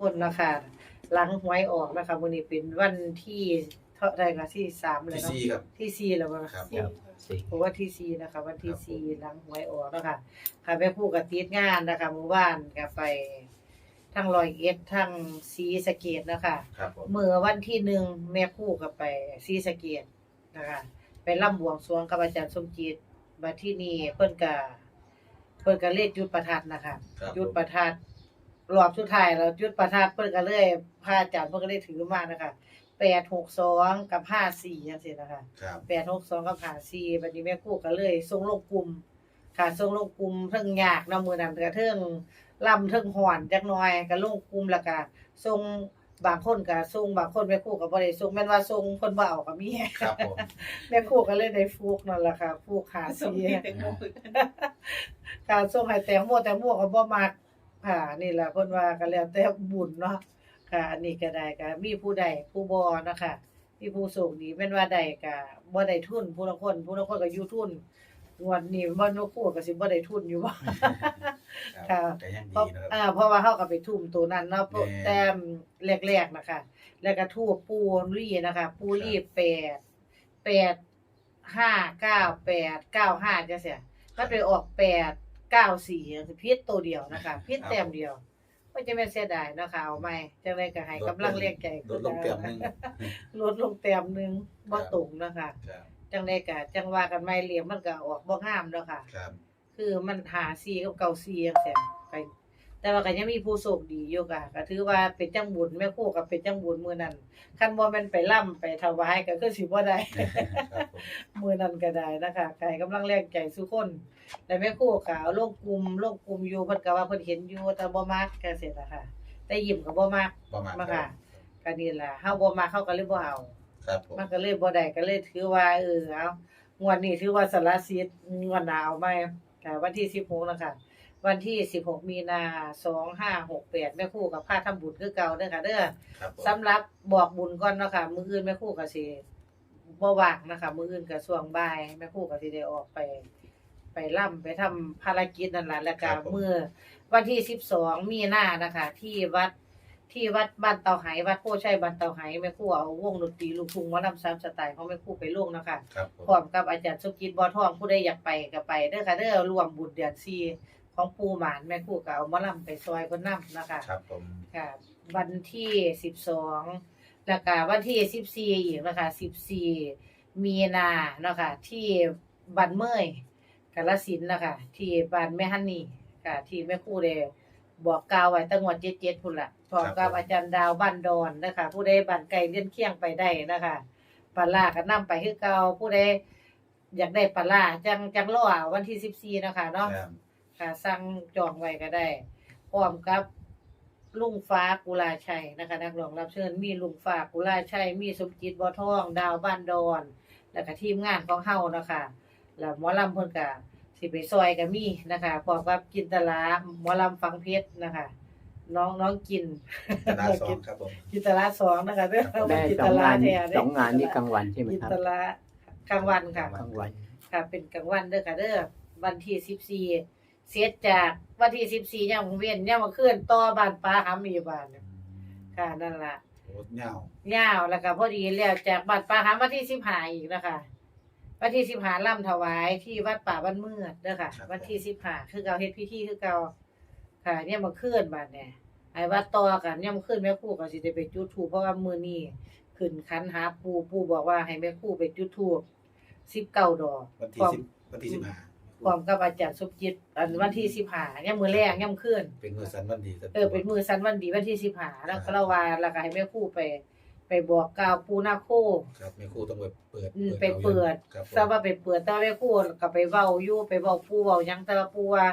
คนนะคะหลังหวยออกนะคะวันนี้เป็นวันที่เท่าไหร่คะที่สามเลยที่เนาะสี่ครับ ที่สี่แล้วมั้งครับสี่สี่เพราะว่าที่สี่นะคะ วันที่ครับผมสี่หลังหวยออกแล้วค่ะค่ะแม่ผู้กับติดงานนะคะเมื่อวานก็ไปทั้งรอยเอ็ดทั้งสีสะเกตนะคะครับผมเมื่อวันที่หนึ่งแม่คู่กับไปซีสะเกตนะคะไปร่ำบวงสรวงกับอาจารย์สมจิตมาที่นี่เพิ่นก็เพิ่นก็เลขจุดประทัดนะคะครับจุดประทัด รอบสุดท้ายแล้วจุดประทัดเพิ่นก็เลยพระอาจารย์เพิ่นก็เลยถือมานะคะ862กับ54จังซี่นะคะครับ862กับ54บัดนี้แม่ครูก็เลยส่งลงกลุ่ม ค่ะส่งลงกลุ่มเทิงยากเนาะมื้อนั้นก็เทิงล่ำเทิงฮ้อนจักหน่อยก็ลงกลุ่มแล้วก็ส่งบางคนก็ส่งบางคนแม่ครูก็บ่ได้ส่งแม่นว่าส่งเพิ่นบ่เอาก็มีครับผมแม่ครูก็เลยได้ฟูกนั่นล่ะค่ะฟูกหาส่งซีให้แตงโมคือกันการส่งให้แตงโมแตงโมก็บ่มัก ค่ะ นี่แหละเพิ่นว่าก็แล้วแต่บุญเนาะค่ะ อันนี้ก็ได้ก็มีผู้ใดผู้บ่เนาะค่ะมีผู้โชคดีแม่นว่าใดก็บ่ได้ทุนผู้ละคนผู้ละคนก็อยู่ทุนงวดนี้บ่นกคู่ก็สิบ่ได้ทุนอยู่บ่ครับค่ะก็ยังเพดีราะนะครับอ่าเพราะว่าเฮาก็ไปทุ่มตัวนั้นเนาะแม่ แต้มแรกๆนะคะ แล้วก็ทูบปูรี่นะคะ ปูรี่แปดแปดห้าเก้าแปดเก้าห้าจังซี่มันไปออกแปด เก้าสี่คือพิษตัวเดียวนะคะพิษแต้มเดียวก็จะไม่เสียดายเนาะค่ะเอาไหมจังไดก็ให้กำลังเรียกใจลดลงเต็มหนึงลดลงแต้มหนึงบ่ตรงนะคะครับจังไดก็จังว่ากันไม่เหลี่ยมมันก็ออกบ่งามเนาะค่ะครับคือมันหาซีกับเก่าซีจังซี่ไป แต่ว่าก็ยังมีผู้โชคดีอยู่ค่ะก็ถือว่าเป็นจังบุญแม่ครูก็เป็นจังบุญมื้อนั้นคันบ่แม่นไปล่ำไปถวายก็คือสิบ่ได้ครับผมมื้อนั้นก็ได้นะคะใครกำลังแรงใจสุคนแต่แม่ครูก็เอาลงกลุ่มลงกลุ่มอยู่เพิ่นก็ว่าเพิ่นเห็นอยู่แต่บ่มักก็เสร็จแล้วค่ะ แต่ยิ้มก็บ่มักประมาณมาค่ะก็นี่ล่ะเฮาบ่มักเฮาก็เลยบ่เอาครับผมมันก็เลยบ่ได้ก็เลยถือว่าเออเอางวดนี้ถือว่าสารสิทธิ์งวดหน้าเอาใหม่ค่ะวันที่16นะคะ วันที่ 16 มีนา2568แม่ครูกับพาทำบุญคือเก่าเด้อค่ะเด้อครับผม สำหรับบอกบุญก่อนเนาะค่ะ มื้ออื่นแม่ครูก็สิบ่ว่างนะคะ มื้ออื่นก็ช่วงบ่ายแม่ครูก็สิได้ออกไป ไปร่ำไปทำภารกิจนั่นล่ะแล้วก็มื้อวันที่ 12 มีนานะคะ ที่วัดที่วัดบ้านเตาไหวัดโพชัยบ้านเตาไหแม่ครูเอาวงดนตรีลูกทุ่งหมอลำสามสไตล์ของแม่ครูไปลงนะคะครับผม พร้อมกับอาจารย์สุกิจบ่อทองผู้ใดอยากไปก็ไปเด้อค่ะเด้อร่วมบุญเดือน4 ของปู่หมานแม่ครูก็เอาหมอลำไปซอยเพิ่นนำนะคะ ครับผมค่ะ วันที่สิบสองแล้วก็วันที่สิบสี่อีกนะคะสิบสี่มีนาเนาะคะที่บ้านเมยกาลสินธุ์นะคะที่บ้านแม่ฮันนี่ค่ะที่แม่ครู่ได้บอกกล่าวไว้ตั้งงวดเจ็ดเจ็ดพุ่นละพร้อมกับอาจารย์ดาวบ้านดอนนะคะ ผู้ใดบ้านไก่เลี้ยนเคียงไปได้นะคะปลาล่าก็นํไปคือเก่าผู้ใดอยากได้ปลาล่าจังจังรอวันที่สิบสี่14นะคะเนาะครับ ค่ะสั่งจองไว้ก็ได้พร้อมกับลุงฟ้ากุลาชัยนะคะ นักร้องรับเชิญมีลุงฟ้ากุลาชัย มีสมจิตบ่อทอง ดาวบ้านดอน แล้วก็ทีมงานของเฮานะคะแล้วหมอลำเพิ่นก็สิไปซอยก็มีนะคะพร้อมกับกินตลาหมอลำฟังเพชรนะคะ น้องน้องกินคณะสองครับผม กินตลาสองนะคะเด้อครับได้กินสอตงลางานแท้เด้สองงานนี่กลางวันใช่ไหมกินครับตลาดกลางวันค่ะ กลางวัน ค่ะเป็นกลางวันเด้อค่ะเด้อวันที่สิบสี่ เสียจากวันที่สิบสี่ย่ำเวียนย่ำมาเคลื่อนต่อบ้านป้าหามีบ้านเนี่ยค่ะนั่นล่ะโอ้เหงายาวแล้วก็พอดีแล้วจากบ้านป้าหาวันที่สิบห้าอีกนะคะวันที่สิบห้าล่ำถวายที่วัดป่าบ้านเมือดเด้อค่ะ วันที่สิบห้าคือเก่าเฮ็ดพิธีคือเก่าค่ะ เนี่ยมาเคลื่อนบ้านเนี่ยไอ้วัดต่อกันเนี่ยมาเคลื่อนแม่ครู่ก็สิได้ไปจุดธูปเพราะว่ามื้อนี้ขึ้นคันหาปู่ปู่บอกว่าให้แม่ครู่ไปจุดธูปสิบเก้าดอกวันที่พร้อมสิบวันที่สิบห้า พร้อมกับอาจารย์สุจิตอันวันที่สิบห้าเนี่ยมือแรกเนี่ยามคืนเป็นมือสันวันดีสันเออเป็นมือสันวันดีวันที่สิบห้าแล้วก็เราว่าแล้วก็ให้แม่ครู่ไป ไปบอกกล่าวปูนาโคครับแม่ครูต้องไปเปิดอืมไปเปิดครับผมทราบว่าไปเปิดแต่ว่าแม่ครู่ก็ไปเว้าอยู่ไปเว้าปูเว้าหยังแต่ว่าปูว่า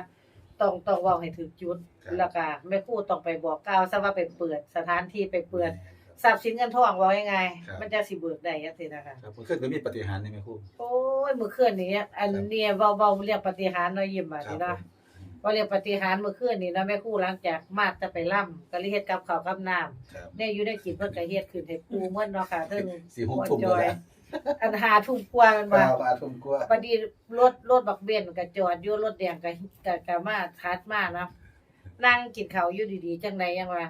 ต้องต้องเว้าให้ถูกจุดแล้วก็แม่ครู่ต้องไปบอกกล่าวทราบว่าไปเปิดสถานที่ไปเปิด ทรัพย์สินเงินทองว่ายังไงมันจะสิเบิกได้จังซี่นะคะ ครับผมเคยก็มีปฏิหารย์ในแม่ครู โอ้ยมื้อคืนนี้อันเนี้ยเว้าๆเรียกปฏิหารย์เนาะยิ้มบาดครับนี้ผเนาะมว่าเรียกปฏิหารย์เมื่อคืนนี่นะแม่ครู่หลังจากมาดจะไปล่ำก็เลยเฮ็ดกับข้าวกับน้ำครับเนี่ยอยู่ได้กินเพิ่นก็เฮ็ดขึ้นให้ปูเมื่อเนาะค่ะเพิ่งสี่หกทุ่มแล้วนะอันหาทุ่มกว่ามันคว่ารับอาทุ่มกว่า พอดีรถรถบักเบนก็จอดอยู่รถแดงก็ก็ก็มาทัดมาเนาะนั่งกินข้าวอยู่ดีๆ จังไดยังว่า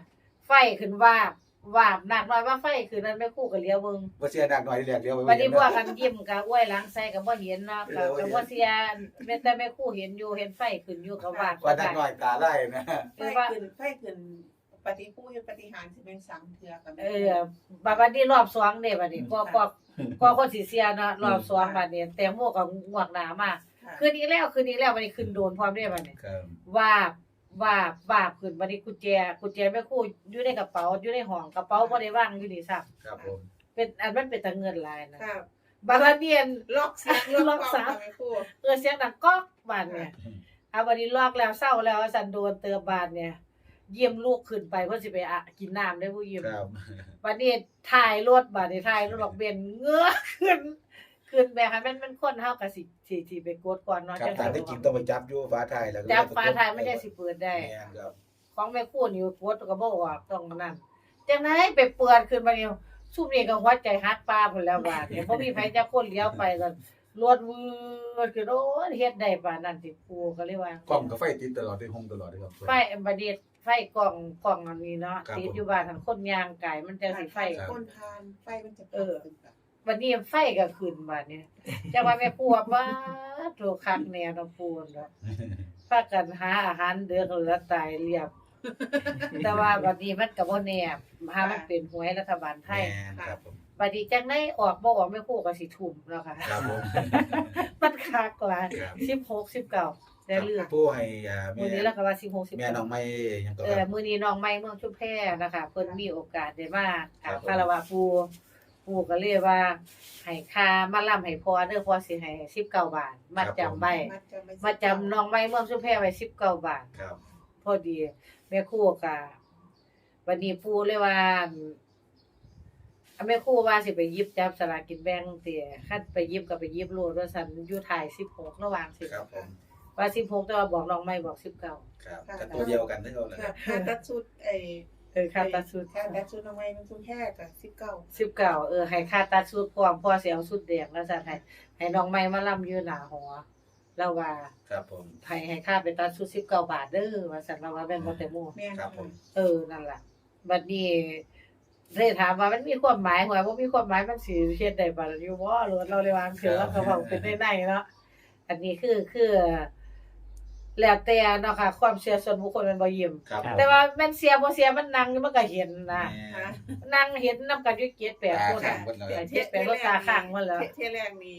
ไฟไฟขึ้นวาบ วาบหนักน้อยว่าไฟขึ้นนั้นแม่ครู่ก็เลี้ยวเบิ่งว่าเสียหนักหน่อยที่แรกเดียวไปวันนี้พวกกันยิ้มก็อ้วยหล้างใส่ก็บ่เห็นเนาะก็เออบ่เห็ก็นบ่เสียแม้แต่แม่ครู่เห็นอยู่เห็นไฟขึ้นอยู่ก็วาบว่าหนักหน่อยตาไล่นะไฟขึ้นไฟขึ้นปฏิผู้เฮ็ดปฏิหารสิเป็นสังเทือกันเออบัดบัดนี้รอบสองเด้บัดนี้ก็ก็ก็คนสิเสียเนาะรอบสองบัดนี้แต่โมก็งวกหนามาค่ะคืนนี้แล้วคืนนี้แล้วบัดนี้ขึ้นโดนพร้อมเด้บัดนี้ครับวาบ วาบวาบขึ้นบัดนี้กุญแจกุญแจแม่ครู่อยู่ในกระเป๋าอยู่ในห้องกระเป๋าบ่ได้วางอยู่นี่ซับครับผมเป็นอันมันเป็นตะเงินหลายนะค่ะบัดละเนียน ล็อกซักล็ล็ออกกซัซักกไม่พูดเออเสียงดังก๊อกบานเนี่ยเอาวันนี้ลอกแล้วเศร้าแล้วสันโดนเตือบานเนี่ย เยี่ยมลูกขึ้นไปเพื่อสิไปอะกินน้ำได้ผู้เยี่ยมครับวันนี้ถ่ายรถบานนี้ถ่ายรถดอกเบนเงื้อขึ้น ขึ้นแบบให้มันมันคนเฮากับสิสิสิไปกดก่อนเนาะครับจังตามที่จริงต้องไปจับอยู่ฟ้าไทายแล้วก็จับฟ้าถ่ายไม่ได้สิเปิดได้ แม่นครับของแม่คู่นี่กดก็บ่ออกต้องนั่นจังไดไปเปิดขึ้นมาเนี่ยซุ่มนี่ก็หัวใจฮักปลาพุ่นแล้วบาดเนี่ยบ่มีไผจะคนเลี้ยวไปก็รถวืดคือโอ้ยเฮ็ดได้ปานนั้นสิปูก็เลยว่ากล้องกับไฟติดตลอดที่ห้องตลอดเลยครับ ไฟบัดนี้ไฟกล่องกล่องอันนี้เนาะครับติดผม อยู่บ้านทันคนยางไก่มันจังสิไฟครับคนทานไฟมันจะเออขึ้นแบบ วันนี้ไฟก็ขึ้นบัดนี้จังว่าแม่ปู่ว่าบ้าโตคักแน่เนาะปู่เนาะพากันหาอาหารเดือกแล้วตายเรียบ แต่ว่าบัดนี้มันก็บ่แน่หามันเป็นหวยรัฐบาลไทยแม่นครับผมบัดนี้จังได๋ออกบ่ออกแม่ปู่ก็สิทุ่มเนาะค่ะครับผมมันคักหลายครับ16 19ได้เรื่องผู้ให้อ่ามื้อแม่นี้แล้วก็ว่า16แม่น้อง19ไม่ยังก็เอคอรับมื้อนี้น้องใหม่เมืองชุมแพนะคะเพิ่นมีโอกาสได้มาครักราบบผมคารวะปู่ ปู่ก็เลยว่าให้ค่ามาล่ำให้พอเด้อพอสิให้19บาทมัดจำไว้มัดจำไว้มาจำน้องใหม่เมืองชุมแพไว้19บาท ครับ พอดีแม่ครูก็วันนี้ปู่เลยว่าอันแม่ครูว่าสิไปหยิบจับสลากกินแบ่งเตี่ยคันไปหยิบก็ไปหยิบโลดว่าซั่นอยู่ถ่าย16ระหว่างสิครับผมว่า16แต่ว่าบอกน้องใหม่บอก19ครับก็ตัวเดียวกันที่เขาเลยค่ะค่าตัดชุดไอ้ เออค่าตัดชุดค่าตัดชุดทำไมมันชุดแค่กับสิบเก้าสิบเก้าเออให้ค่าตัดชุดพร้อมพ่อเสียเอาชุดแดงแล้วสั่นให้ให้น้องไม้มาล่ำอยู่หน้าหอแล้วว่าครับผมให้ให้ค่าไปตัดชุดสิบเก้าบาทเด้อว่าสั่นเราว่าแม่นบ่แต่โมแม่นครับผมเออนั่นล่ะบัดนี้เลยถามว่ามันมีความหมายหัวบ่มีความหมายมันสิเฮ็ดได้บ่อยู่บ่หรือว่าเราเลยว่าคือแล้วก็เว้าเป็นในๆเนาะอันนี้คือคือ แล้วแต่เนาะค่ะ ความเชื่อส่วนบุคคลมันบ่ยิ้มครับแต่ว่าแม่นเสียบ่เสียมันนั่งอยู่มันก็เห็นนะแม่ค่ะนั่งเห็นนํกันอยู่เกียรติแปดคนตาน่ะข้างหมดเลยเจ็ดแปดรถตาข้างหมดแล้ว เทแรกมี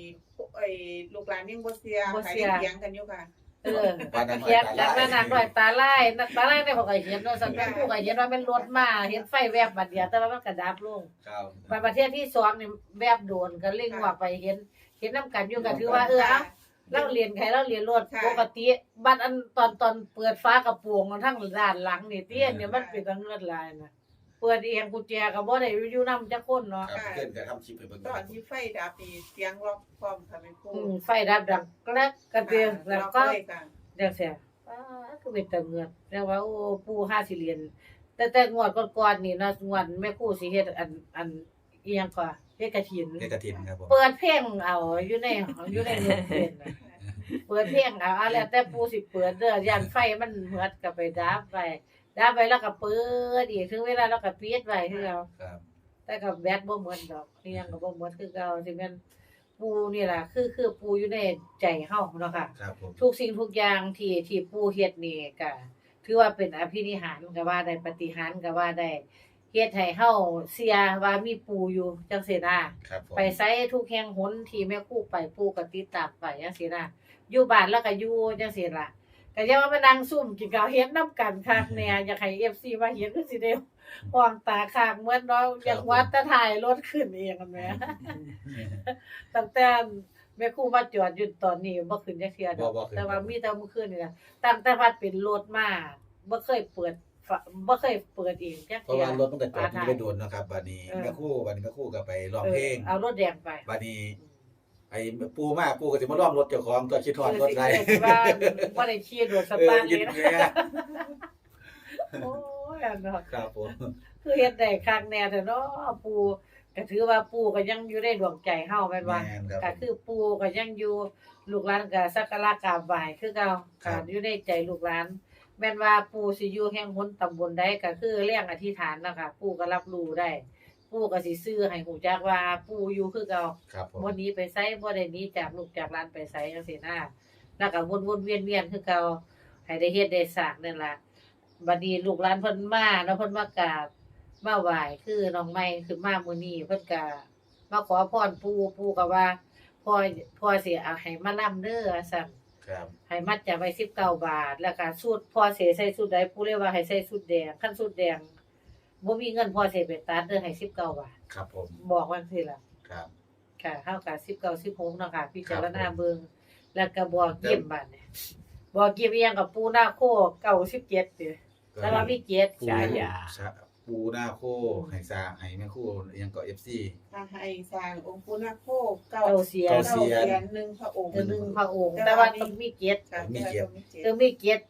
ไอ้ลูกหลานยังบ่เสียบ่เสียขายเถียงกันอยู่ค่ะ เออเขียนจากนั้นน่ะด้วยตาลายน่ะตาลายเนี่ยเขาก็เห็นว่าสันเป็นผู้ก็เห็นว่าเป็นรถมาเห็นไฟแวบบัดเดียวแต่ว่ามันก็ดับลงครับไปประเทศที่สองนี่แวบโดนก็เร่งว่าไปเห็น เห็นน้ำกันอยู่ก็ถือว่าเออเอา เราเรียนใครเราเรียนรถค่ะ ปกติบัดอันตอนตอนเปิดฟ้ากระโปรงทั้งด้านหลังนี่เตี้ยเนี่ยมันเป็นตังเงินลายน่ะเปิดเองกุญแจก็บ่ได้อยู่นำจักคนเนาะครับเพื่อนก็ทำคลิปให้เบิ่งตอนที่ไฟดับนี่เสียงล็อกพร้อมค่ะแม่ครูอืมไฟดับดังแกรกกระเตียงแล้วล็อกก็เลยค่ะ จังซี่ป้าคือเป็นตะเงือกแต่ว่าโอ้ปู่ห้าสิเรียน แต่แต่งวดก่อนๆนี่เนาะงวดแม่ครูสิเฮ็ดอันอันอีหยังก็เฮ็ดกฐินเฮ็ดกระถินครับผม เปิดเพลงเอาอยู่ในอยู่ในโรงเรียนน่ะเปิดเพลงเอาเอาแล้วแต่ปู่สิเปิดเด้อย่านไฟมันเหือดก็ไปดับไปดับไปแล้วก็เปิดอีกถึงเวลาเราก็ปิดไว้คือเอาครับ แต่ก็แบตบ่หมดดอกอีหยังก็บ่หมดคือเก่าสิแม่นปู่นี่ล่ะคือคือปู่อยู่ในใจเฮาเนาะค่ะ ครับผม ทุกสิ่งทุกอย่างที่ที่ปู่เฮ็ดนี่ก็ถือว่าเป็นอภินิหารก็ว่าได้ปาฏิหารย์ก็ว่าได้ เฮ็ดให้เฮาเสียว่ามีปู่อยู่จังซี่นะครับผมไปไสทุกแห่งหนที่แม่ครูไปปู่ก็ติดตามไปจังซี่นะอยู่บ้านแล้วก็อยู่จังซี่ล่ะก็อย่าว่ามานั่งซุ่มกินข้าวเฮ็ดนํกันคักแหน่อยากให้ FC มาเห็นคือสิได้ห่วงตาข้างเหมือนเนาะอยากวัดแตะถ่ายรถขึ้นเองกันแหมตั้งแต่แม่ครูมาจอดอยู่ตอนนี้บ่ขึ้นจักเที่ยดอกบ่บ่ขึ้น แต่ว่ามีแต่เมื่อคืนนี่ล่ะตั้งแต่ว่าเป็นรถมาบ่เคยเปิด ฝาบ่เคยเปิดเองจักเพราะเที่ยว่ารถมันก็จอดอยู่ได้โดนเนาะครับบัดนี้เออแม่ครู่บัดนี้แม่ครู่ก็ไปร้องเอเพลองเอารถแดงไปบัดนี้ ไอ้ปูมาปูก็สิมาล้อมรถเจ้าของตัวคิดทอดรถไรเออสิว่าบ่ได้ขี่รถสเออตาร์ทยินเลยนะแม่โอ้ยอันเนาะครับผมคือเฮ็ดได้คักแน่แต่เนาะปู่ก็ถือว่าปู่ก็ยังอยู่ในดวงใจเฮาแม่นว่าแม่นครับก็คือปู่ก็ยังอยู่ลูกหลานก็สักการะกราบไหว้คือเก่าครัก็บอยู่ในใจลูกหลาน แม่นว่าปู่สิอยู่แห่งหนตำบลใดก็คือเรื่องอธิษฐานนะคะปู่ก็รับรู้ได้ ปู่ก็สิซื้อให้ฮู้จักว่าปู่อยู่คือเก่าครับผมบ่หนี้ไปไสบ่ได้หนีจากลูกจากหลานไปไสจังซี่นะแล้วก็วนๆเวียนๆคือเก่าให้ได้เฮ็ดได้สร้างนั่นล่ะบัดนี้ลูกหลานเพิ่นมาเนาะเพิ่นมากราบมาไหว้คือน้องใหม่ขึ้นมามื้อนี้เพิ่นก็มาขอพรปู่ปู่ก็ว่าพ่อพ่อสิเอาให้มานํเด้อว่าซั่น ครับให้มัดจำไว้19บาท แล้วก็สูตรพ่อเสใส่สูตรใดปู่เลยว่าให้ใส่สูตรแดงคันสูตรแดงบ่มีเงินพ่อเสไปตัดเด้อให้19บาท ครับผม บอกว่าจังซี่ล่ะครับ ค่ะเท่ากับสิบเก้าสิบหกเนาะค่ะพี่จารณาเบิงแล้วก็บอกเยี่ยมบัดเนี่ยบอกเยี่ยมอีหยังกับปูหน้าโคเก้าสิบเจ็ดเด้อแต่ว่าพี่เจ็ดปูฉายาชะ ปูหน้าโคให้สร้างให้แม่ครู่ยังเกาะ FC ถ้าให้สร้างองค์ปู่นาคโคเก้าเก้าเสียนเก้าเก้าเสียน เสียนหนึ่งพระองค์เดือนหนึ่งพระองค์ แต่ว่าต้องมีเจ็ดค่ะมีเกียรติต้องมีเจ็ด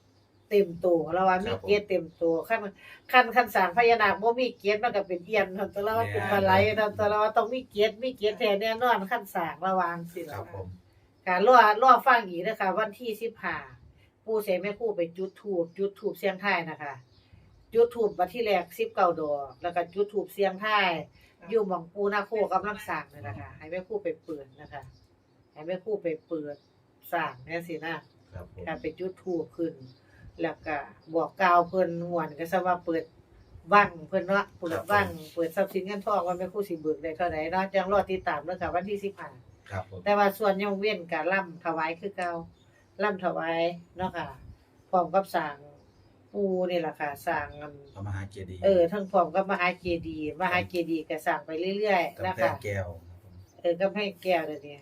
เต็มตัวแล้วว่ามีเจ็ดเต็มตัวขั้นขั้นขั้นสร้างพญานาคบ่มีเจ็ดมันก็เป็นเอียนเนาะแต่ละว่าเป็นปลาไหลเนาะแต่ละว่าต้องมีเจ็ดมีเจ็ดแท้แน่นอนขั้นสร้างระวังสิคล่ะรับผมค่ะรอรอฟังอีกนะคะวันที่สิบห้าปู่เสแม่ครู่ไปจุดถูบจุดถูบเสียงไทายนะคะ จุดถูบวันที่แรกสิบเก้าดอกแล้วก็จุดถูบเสียงไทายอยู่หมองปูนาโคกำลังสั่งเลยนะคะให้แม่ครู่ไปเปิดนะคะ ให้แม่ครู่ไปเปิดสั่งเนี่ยสินะครับผมการไปจุดถูบขึ้น แล้วก็บอกกล่าวเพิ่นม่วนก็ซะว่าเปิดวังเพิ่นเนาะเปิดวังเปิดทรัพย์สินเงินทองว่าแม่ครู่สิเบิกได้เท่าไหร่เนาะจังรอติดตามเด้อค่ะวันที่สิบห้า ครับผม แต่ว่าส่วนยังเว้นกับล่ำถวายคือเก่าล่ำถวายเนาะค่ะพร้อมกับสร้าง ปูนี่แหละค่ะสร้างอันพระมหาเจดีย์เออทั้งพร้อมกับมหาเจดีย์มหาเจดีย์ก็สร้างไปเรื่อยๆกำนะแพคะ งแก้วครับผมเออก็ให้แก้วเดี๋ยวนี้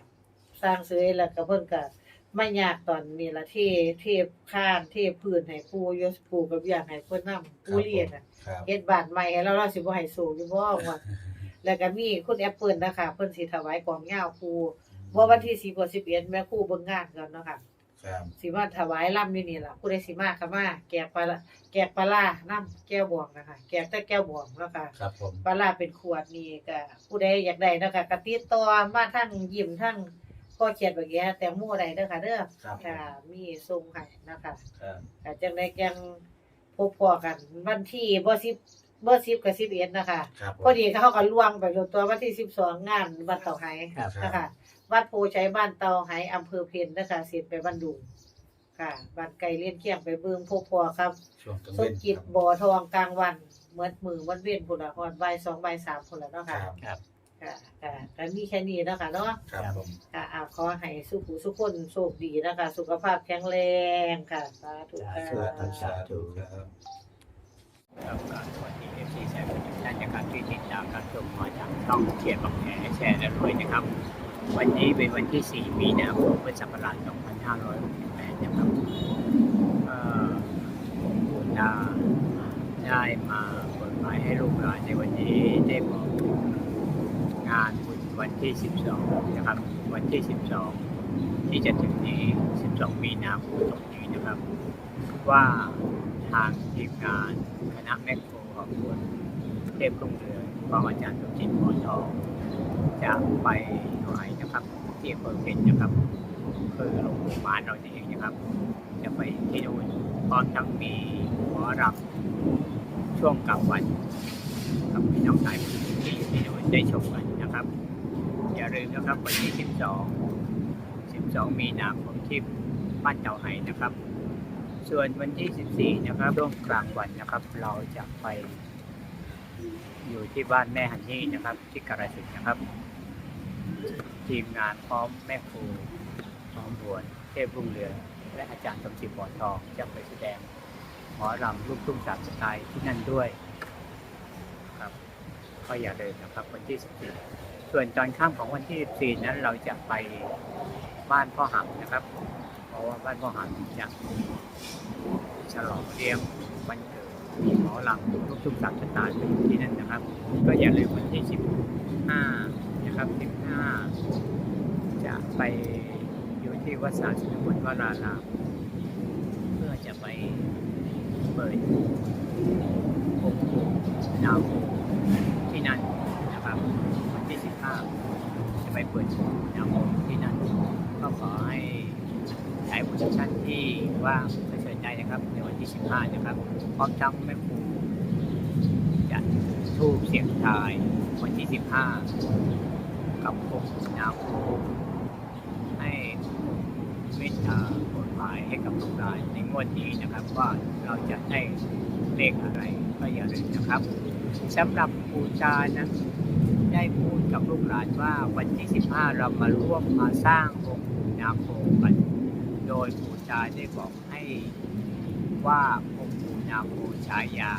สร้างเสยแล้วก็เพิ่นก็ไม่ยากตอนนี้ละเทเทข้านเทพื้นให้ปูยศปูกับอย่างให้เพิ่นนำปูเรียนน่ะครับเฮ็ดบ้านใหม่ให้เราเราสิบ่ให้สูงอยู่บ่ว่าแล้วก็มีคุณแอปเปิลนะคะเพิ่นสิถวายกองยาวปูว่าวันที่10กับ11แม่ครูเบิ่งงานกันเนาะค่ะ ครับสิมาถวายล่ำอยู่นี่ล่ะผู้ใดสิมาก็มาแกกปลาร้าแกกปลาร้าน้ำแก้วบวงนะคะแกกแต่แก้วบวงเนาะค่ะ ครับผม ปลาร้าเป็นขวดนี่ก็ผู้ใดอยากได้เนาะค่ะก็ติดต่อมาทั้งยิ้มทั้งพ่อเขียนบักแยแต่หมู่ใดเด้อค่ะเด้อครับค่ะ มีส่งให้นะคะครับก็จังได๋จังพบพอกัน วันที่บ่10บ่10กับ11นะคะ ครับผม พอดีเขาก็ล่วงไปจนตัววันที่12งานวัดเต่าไห้ครับ นะคะ วัดโพชัยบ้านเตาไหอำเภอเพนนะคะเสร็จไปบ้านดุงค่ะบ้านไก่เลี้ยนเคียงไปเบิ่งพวกพอครับช่วงกลางสเว้มนจิตครับบ่อทองกลางวันเหมือนมือวันเว้นพุ่นละฮอดบ่าย2บ่าย3พุ่นละเนาะคค่ะรับครับ ค่ะค่ะก็มีแค่นี้เนาะค่ะเนาะ ครับผม ค่ะอ่าขอให้สุขหูสุขคนโชคดีนะคะ สุขภาพแข็งแรงค่ะ สาธุค่ะสาธุสาธุครับ ครับก็สวัสดีเอฟซีแชร์ทุกท่านนะครับที่ติดตามรับชมมาจากช่องเขียนบักแหแชร์และรวยนะครับ วันนี้เป็นวันที่ 4 มีนาคมพุทธศักราช2568 นะครับเอ่อคุณดาได้มาเปิดหมายให้ลูกหลานในวันนี้ได้บอกงานบุญวันที่ 12 นะครับ วันที่ 12 ที่จะถึงนี้ 12 มีนาคมตรงนี้นะครับ ว่าทางทีมงานคณะแมคโครของคุณเทพรุ่งเรืองของอาจารย์สมจิตหมอนทอง จะไปถวายนะครับที่อำเภอเพชรนะครับคือโรงพยาบาลเราเองนะครับ จะไปที่นู่นพร้อมทั้งมีหมอรำช่วงกลางวันกับพี่น้องชายที่อยู่ที่นู่นได้ชมกันนะครับ อย่าลืมนะครับวันที่ 12 12 มีนาคมที่บ้านเจ้าไห้นะครับ ส่วนวันที่ 14 นะครับช่วงกลางวันนะครับ เราจะไปอยู่ที่บ้านแม่ฮันนี่นะครับ ที่กาฬสินธุ์นะครับ ทีมงานพร้อมแม่ครูพร้อมบวนเทพรุ่งเรืองและอาจารย์สมจิตบอทองจะไปแสดงหมอรำลูกทุ่งสามสไตล์ที่นั่นด้วยครับก็อย่าลืมนนะครับวันที่ 14 ส่วนตอนข้ามของวันที่ 14 นั้นเราจะไปบ้านพ่อหำนะครับ เพราะว่าบ้านพ่อหำจะฉลองเลี้ยงวันเกิดมีหมอลำลูกทุ่งสามสไตล์อยู่ที่นั่นนะครับ ก็อย่าลืมวันที่ 15 นะครับ15จะไปอยู่ที่วัดสาสุนบุญวรารามเพื่อจะไปเปิดองค์ปู่ดาวที่นั่นนะครับวันที่ 15 จะไปเปิดดาวที่นั่น ก็ขอให้ใช้บุญท่านที่ว่างก็เชิญได้นะครับนะครับในวันที่ 15 นะครับพร้อมทั้งแม่ครูจะทูบเสียงทายวันที่ 15 กับองค์นาคูให้เมตตาโปรดหมายให้กับลูกหลานในงวดนี้นะครับว่าเราจะได้เลขอะไรก็อย่าลืมนะครับสำหรับปูจานั้นได้พูดกับลูกหลานว่าวันที่ 15 เรามาร่วมมาสร้างองค์ปู่นาโคกันโดยปูจาได้บอกให้ว่าองค์ปู่นาโคฉายา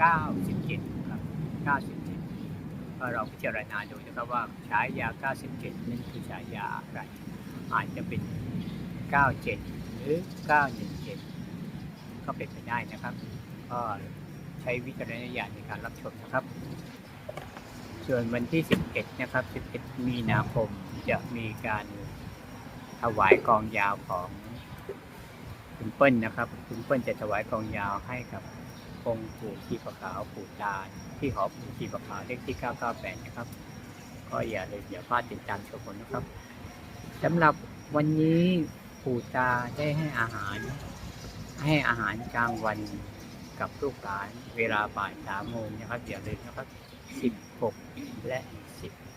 97 ครับ 97 ก็เราพิจารณาดูนะครับว่าฉายา 97 นั้นคือฉายาอะไร อาจจะเป็น 97 หรือ 917 ก็เป็นไปได้นะครับ ก็ใช้วิจารณญาณในการรับชมนะครับ ส่วนวันที่11นะครับ 11 มีนาคมจะมีการถวายกองยาวของคุณเปิ้ลนะครับ คุณเปิ้ลจะถวายกองยาวให้กับ องปู่ชีพขาวปู่ตาที่หอปู่ชีพขาวเลขที่ 998 นะครับ ก็อย่าเลยอย่าพลาดติดตามชมกันนะครับสำหรับวันนี้ปู่ตาได้ให้อาหาร ให้อาหารกลางวันกับลูกหลานเวลาบ่ายสามโมงนะครับอย่าลืมนะครับ16และ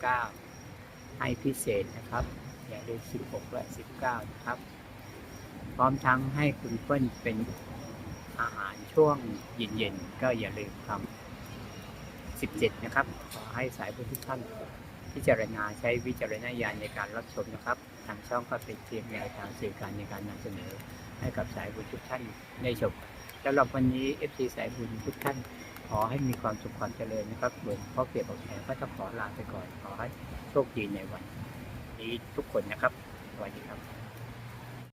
19ให้พิเศษนะครับ อย่าลืม16และ19นะครับ พร้อมทั้งให้คุณเปิ้ลเป็น อาหารช่วงเย็นๆ ก็อย่าลืมทำ17 นะครับ ขอให้สายบุญทุกท่านพิจารณาใช้วิจารณญาณในการรับชมนะครับ ทางช่องก็เป็นเพียงแนวทางสื่อการในการนำเสนอ ให้กับสายบุญทุกท่านได้ชมสำหรับวันนี้ FC สายบุญทุกท่าน ขอให้มีความสุขความเจริญนะครับหมือนพ่อเกียรติบอกแทนก็ต้องขอลาไปก่อน ขอให้โชคดีในวันนี้ทุกคนนะครับ สวัสดีครับ